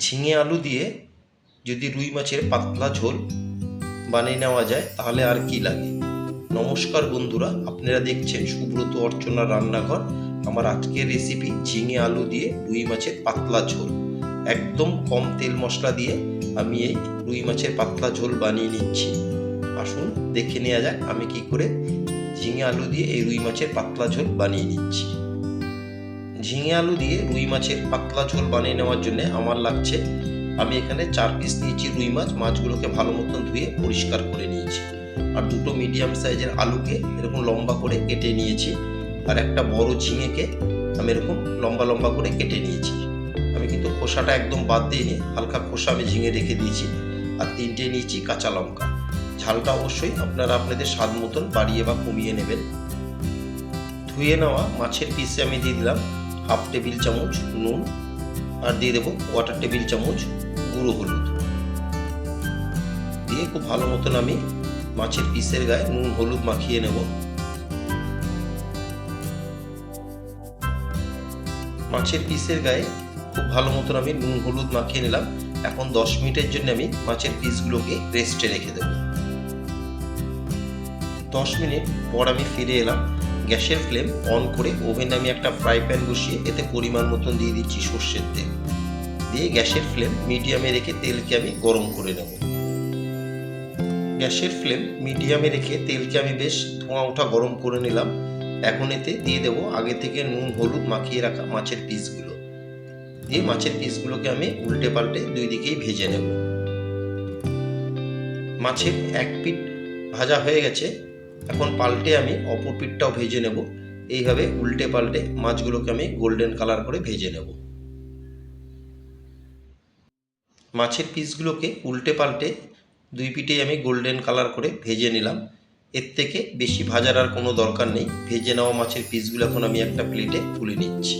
ঝিঙে আলু দিয়ে যদি রুই মাছের পাতলা ঝোল বানিয়ে নেওয়া যায়, তাহলে আর কি লাগে? নমস্কার বন্ধুরা, আপনারা দেখছেন সুব্রত অর্চনা রান্নাঘর। আমার আজকের রেসিপি ঝিঙে আলু দিয়ে রুই মাছের পাতলা ঝোল। একদম কম তেল মশলা দিয়ে আমি এই রুই মাছের পাতলা ঝোল বানিয়ে নিচ্ছি। আসুন দেখে নেওয়া যাক আমি কি করে ঝিঙে আলু দিয়ে এই রুই মাছের পাতলা ঝোল বানিয়ে নিচ্ছি। ঝিঙে আলু দিয়ে রুই মাছের পাতলা ঝোল বানিয়ে নেওয়ার জন্য আমার লাগছে। আমি এখানে চার পিস নিয়েছি রুই মাছ, মাছগুলোকে ভালো মতন ধুয়ে পরিষ্কার করে নিয়েছি। আর দুটো মিডিয়াম সাইজের আলুকে এরকম লম্বা করে কেটে নিয়েছি। আর একটা বড় ঝিঙেকে আমি এরকম লম্বা লম্বা করে কেটে নিয়েছি। আমি কিন্তু খোসাটা একদম বাদ দিইনি, হালকা খোসা আমি ঝিঙে রেখে দিয়েছি। আর তিনটে নিয়েছি কাঁচা লঙ্কা। ঝালটা অবশ্যই আপনারা আপনাদের স্বাদ মতন বাড়িয়ে বা কমিয়ে নেবেন। ধুয়ে নেওয়া মাছের পিসে আমি দিয়ে দিলাম। হাফ টেবিল চামচ নুন আর দিয়ে দেবো কোয়ার্টার টেবিল চামচ গুঁড়ো হলুদ। দিয়ে খুব ভালো মতন আমি মাছের পিসের গায়ে নুন হলুদ মাখিয়ে নেব। মাছের পিসের গায়ে খুব ভালো মতন আমি নুন হলুদ মাখিয়ে নিলাম। এখন দশ মিনিটের জন্য আমি মাছের পিসগুলোকে রেস্টে রেখে দেবো। দশ মিনিট পর আমি ফিরে এলাম। গ্যাসের ফ্লেম অন করে ওভেনে আমি একটা ফ্রাই প্যান বসিয়ে এতে পরিমাণ মতন দিয়ে দিচ্ছি সর্ষের তেল। দিয়ে গ্যাসের ফ্লেম মিডিয়ামে রেখে তেলকে আমি গরম করে নেব। গ্যাসের ফ্লেম মিডিয়ামে রেখে তেলকে আমি বেশ ধোঁয়া ওঠা গরম করে নিলাম। এখন এতে দিয়ে দেব আগে থেকে নুন, হলুদ মাখিয়ে রাখা মাছের পিসগুলো। দিয়ে মাছের পিসগুলোকে আমি উল্টে পাল্টে দুই দিকেই ভেজে নেব। মাছের এক পিঠ ভাজা হয়ে গেছে। এখন পাল্টে আমি অপর পিঠটাও ভেজে নেব। এইভাবে উল্টে পাল্টে মাছগুলোকে আমি গোল্ডেন কালার করে ভেজে নেব। মাছের পিসগুলোকে উল্টে পাল্টে দুই পিঠেই আমি গোল্ডেন কালার করে ভেজে নিলাম। এর থেকে বেশি ভাজার আর কোনো দরকার নেই। ভেজে নেওয়া মাছের পিসগুলো এখন আমি একটা প্লেটে তুলে নিচ্ছি।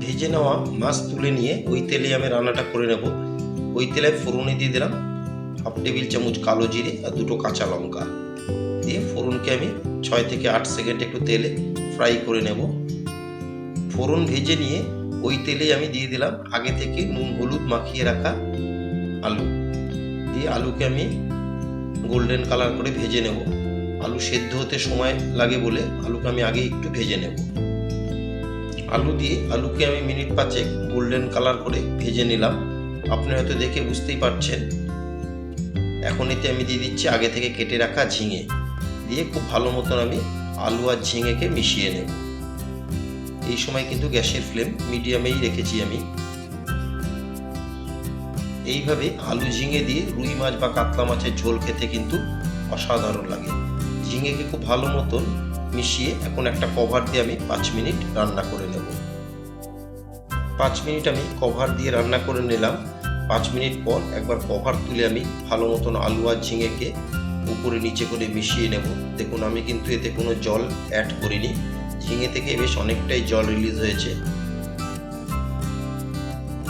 ভেজে নেওয়া মাছ তুলে নিয়ে ওই তেলে আমি রান্নাটা করে নেব। ওই তেলে ফোড়নে দিয়ে দিলাম। টেবিল চামচ কালো জিরে আর দুটো কাঁচা লঙ্কা। দিয়ে ফোড়নকে আমি ছয় থেকে আট সেকেন্ড একটু তেলে ফ্রাই করে নেব। ফোড়ন ভেজে নিয়ে ওই তেলে আমি দিয়ে দিলাম আগে থেকে নুন, হলুদ মাখিয়ে রাখা আলু। দিয়ে আলুকে আমি গোল্ডেন কালার করে ভেজে নেব। আলু সেদ্ধ হতে সময় লাগে বলে আলুকে আমি আগে একটু ভেজে নেব। আলু দিয়ে আলুকে আমি মিনিট পাঁচেক গোল্ডেন কালার করে ভেজে নিলাম। আপনি হয়তো দেখে বুঝতেই পারছেন এখন এতে আমি দিয়ে দিচ্ছি আগে থেকে কেটে রাখা ঝিঙে। দিয়ে খুব ভালো মতন আমি আলু আর ঝিঙেকে মিশিয়ে নেব। এই সময় কিন্তু গ্যাসের ফ্লেম মিডিয়ামেই রেখেছি আমি। এইভাবে আলু ঝিঙে দিয়ে রুই মাছ বা কাতলা মাছের ঝোল খেতে কিন্তু অসাধারণ লাগে। ঝিঙেকে খুব ভালো মতন মিশিয়ে এখন একটা কভার দিয়ে আমি পাঁচ মিনিট রান্না করে নেব। পাঁচ মিনিট আমি কভার দিয়ে রান্না করে নিলাম। পাঁচ মিনিট পর একবার কভার তুলে আমি ভালো মতন আলু আর ঝিঙেকে উপরে নিচে করে মিশিয়ে নেব। দেখুন, আমি কিন্তু এতে কোনো জল অ্যাড করিনি। ঝিঙে থেকে বেশ অনেকটাই জল রিলিজ হয়েছে।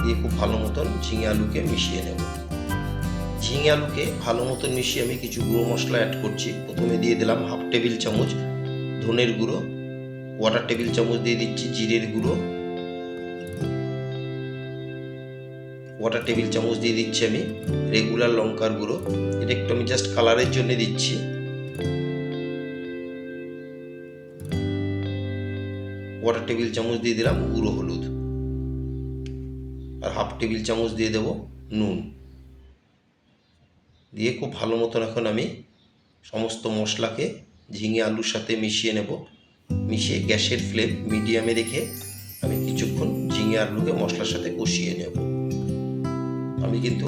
দিয়ে খুব ভালো মতন ঝিঙে আলুকে মিশিয়ে নেব। ঝিঙে আলুকে ভালো মতন মিশিয়ে আমি কিছু গুঁড়ো মশলা অ্যাড করছি। প্রথমে দিয়ে দিলাম হাফ টেবিল চামচ ধনের গুঁড়ো ওয়াটার টেবিল চামচ দিয়ে দিচ্ছি জিরের গুঁড়ো ওয়াটার টেবিল চামচ দিয়ে দিচ্ছি আমি রেগুলার লঙ্কার গুঁড়ো, এটা একটু আমি জাস্ট কালারের জন্য দিচ্ছি। ওয়াটার টেবিল চামচ দিয়ে দিলাম গুঁড়ো হলুদ। আর হাফ টেবিল চামচ দিয়ে দেব নুন। দিয়ে খুব ভালো মতন এখন আমি সমস্ত মশলাকে ঝিঙে আলুর সাথে মিশিয়ে নেব। মিশিয়ে গ্যাসের ফ্লেম মিডিয়ামে রেখে আমি কিছুক্ষণ ঝিঙে আলুকে মশলার সাথে কষিয়ে নেব। কিন্তু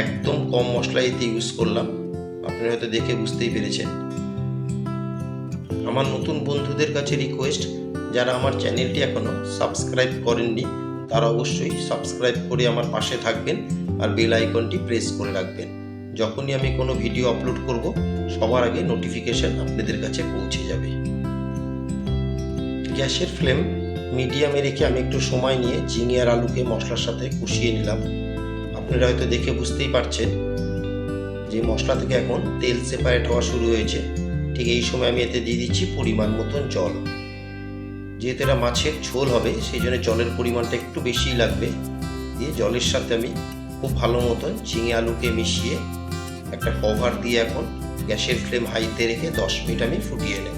একদম কম মশলা এতে ইউজ করলাম। আপনি হয়তো দেখে বুঝতেই পেরেছেন। আমার নতুন বন্ধুদের কাছে রিকোয়েস্ট যারা আমার চ্যানেলটি এখনও সাবস্ক্রাইব করেননি, তারা অবশ্যই সাবস্ক্রাইব করে আমার পাশে থাকবেন আর বেল আইকনটি প্রেস করে রাখবেন। যখনই আমি কোনো ভিডিও আপলোড করব, সবার আগে নোটিফিকেশন আপনাদের কাছে পৌঁছে যাবে। গ্যাসের ফ্লেম মিডিয়ামে রেখে আমি একটু সময় নিয়ে ঝিঙে আর আলুকে মশলার সাথে কষিয়ে নিলাম। আপনারা হয়তো দেখে বুঝতেই পারছেন যে মশলা থেকে এখন তেল সেপারেট হওয়া শুরু হয়েছে। ঠিক এই সময় আমি এতে দিয়ে দিচ্ছি পরিমাণ মতন জল। যেহেতু এটা মাছের ঝোল হবে, সেই জন্য জলের পরিমাণটা একটু বেশিই লাগবে। দিয়ে জলের সাথে আমি খুব ভালো মতন ঝিঙে আলুকে মিশিয়ে একটা কভার দিয়ে এখন গ্যাসের ফ্লেম হাইতে রেখে দশ মিনিট আমি ফুটিয়ে নেব।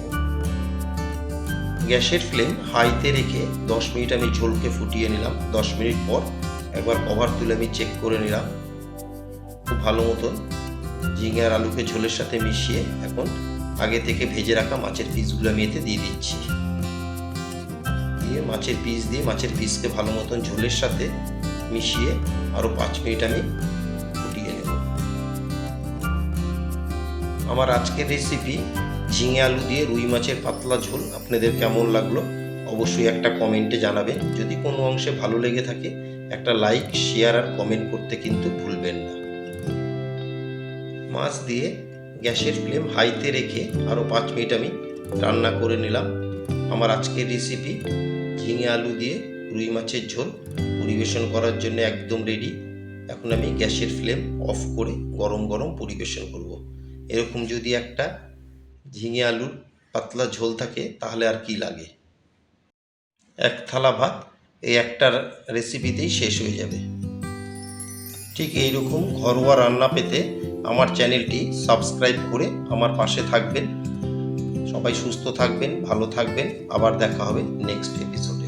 গ্যাসের ফ্লেম হাইতে রেখে দশ মিনিট আমি ঝোলকে ফুটিয়ে নিলাম। দশ মিনিট পর একবার কভার তুলে আমি চেক করে নিলাম। খুব ভালো মতন ঝিঙে আর আলুকে ঝোলের সাথে মিশিয়ে এখন আগে থেকে ভেজে রাখা মাছের পিসগুলো আমি এতে দিয়ে দিচ্ছি। দিয়ে মাছের পিস দিয়ে মাছের পিসকে ভালো মতন ঝোলের সাথে মিশিয়ে আরও পাঁচ মিনিট আমি ফুটিয়ে নেব। আমার আজকের রেসিপি ঝিঙে আলু দিয়ে রুই মাছের পাতলা ঝোল, আপনাদের কেমন লাগল অবশ্যই একটা কমেন্টে জানাবেন। যদি কোনো অংশে ভালো লেগে থাকে একটা লাইক শেয়ার আর কমেন্ট করতে কিন্তু ভুলবেন না। মাছ দিয়ে গ্যাসের ফ্লেম হাইতে রেখে আরও পাঁচ মিনিট আমি রান্না করে নিলাম। আমার আজকের রেসিপি ঝিঙে আলু দিয়ে রুই মাছের ঝোল পরিবেশন করার জন্য একদম রেডি এখন আমি গ্যাসের ফ্লেম অফ করে গরম গরম পরিবেশন করব। এরকম যদি একটা ঝিঙে আলুর পাতলা ঝোল থাকে তাহলে আর কি লাগে? এক থালা ভাত এই একটার রেসিপিতেই শেষ হয়ে যাবে। ঠিক এইরকম ঘরোয়া রান্না পেতে আমার চ্যানেলটি সাবস্ক্রাইব করে আমার পাশে থাকবেন। সবাই সুস্থ থাকবেন, ভালো থাকবেন। আবার দেখা হবে নেক্সট এপিসোড